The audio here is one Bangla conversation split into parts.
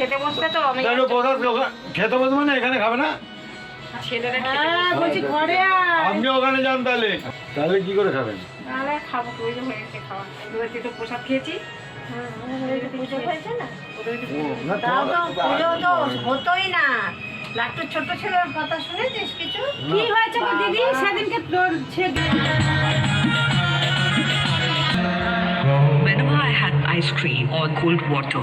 খেতে বসবে তো আমি তাহলে ওখা- খেতে বসবে না এখানে খাবে না? হ্যাঁ। আপনি ওখানে যান তাহলে। তাহলে কি করে খাবেন? খাব খাওয়া। তো প্রসাদ খেয়েছি। হতোই না। লাট্টুর ছোট ছেলের কথা শুনেছিস কিছু? কি হয়েছে দিদি? সেদিনকে তোর Whenever I had ice cream or cold water,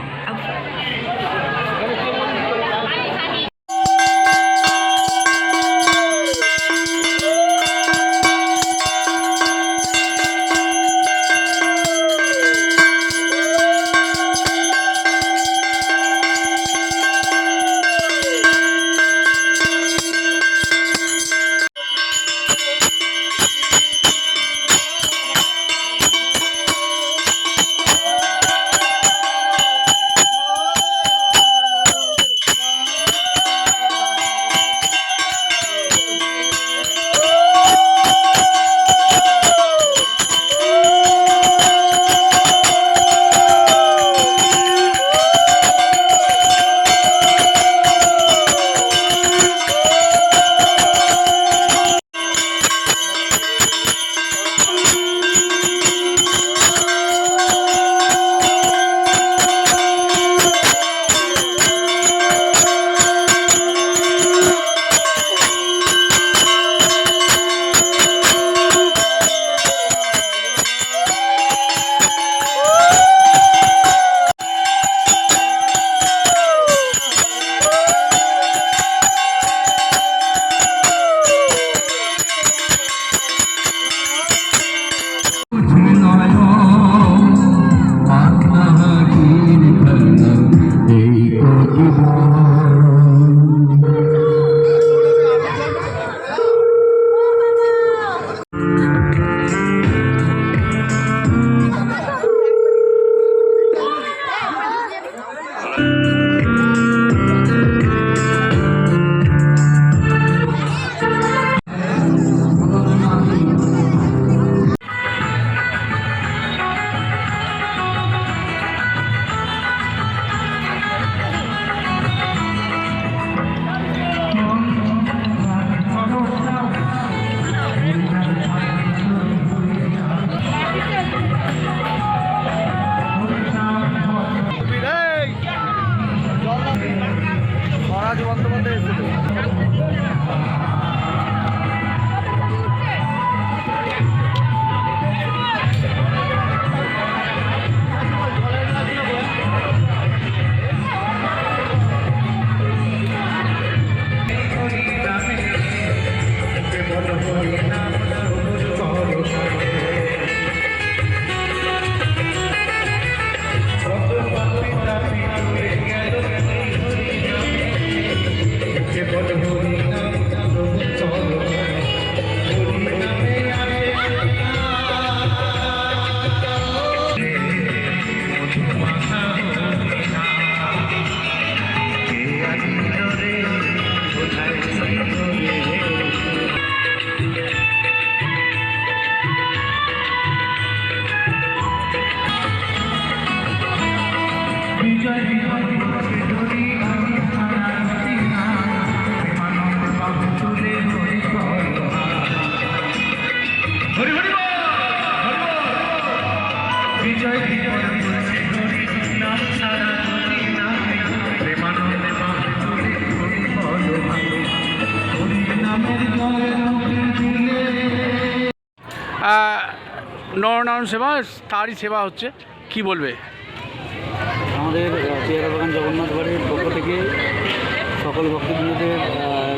అది వంద మంది వేస్తుంది নরনারায়ণ সেবা তারই সেবা হচ্ছে কি বলবে? আমাদের সকল ভক্তবৃন্দদের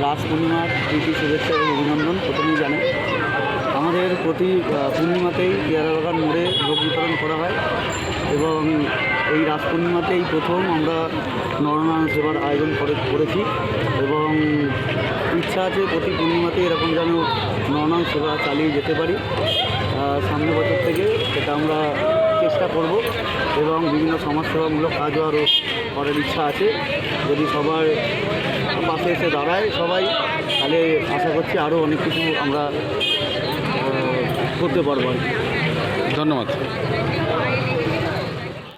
রাস পূর্ণিমার প্রীতি, শুভেচ্ছা এবং অভিনন্দন প্রথমেই জানাই। আমাদের প্রতি পূর্ণিমাতেই পেয়ারা বাগান মোড়ে ভোগ বিতরণ করা হয় এবং এই রাস পূর্ণিমাতেই প্রথম আমরা নরনারায়ণ সেবার আয়োজন করে, করেছি এবং ইচ্ছা আছে প্রতি পূর্ণিমাতে এরকম যেন নরনারায়ণ সেবা চালিয়ে যেতে পারি। সামনের বছর থেকে সেটা আমরা চেষ্টা করব এবং বিভিন্ন সমাজসেবামূলক কাজও আরও করার ইচ্ছা আছে। যদি সবার পাশে এসে দাঁড়ায় সবাই, তাহলে আশা করছি আরও অনেক কিছু আমরা করতে পারব ধন্যবাদ।